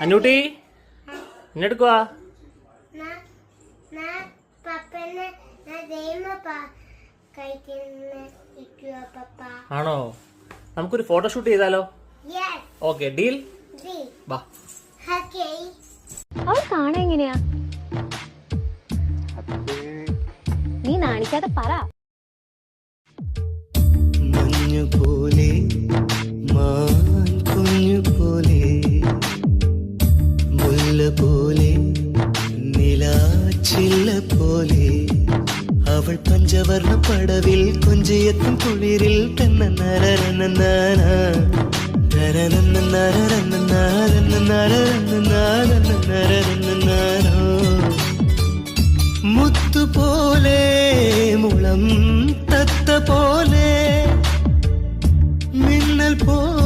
അന്നൂട്ടി എന്നെടുക്കുവാ ആണോ? നമുക്കൊരു ഫോട്ടോഷൂട്ട് ചെയ്താലോ? യെസ് ഓക്കെ ഡീൽ വാ. അവൾ കാണാൻ എങ്ങനെയാ? നീ നാണിക്കാതെ പറ. ചില്ല പോലെ നിലാച്ചില്ല പോലെ. അവൾ പഞ്ചവർണ പടവിൽ കൊഞ്ചിയെത്തും കുളിരിൽ തന്നെ നരനന്നാന മുത്തുപോലെ മുളം തത്ത പോലെ. മിന്നൽ പോലെ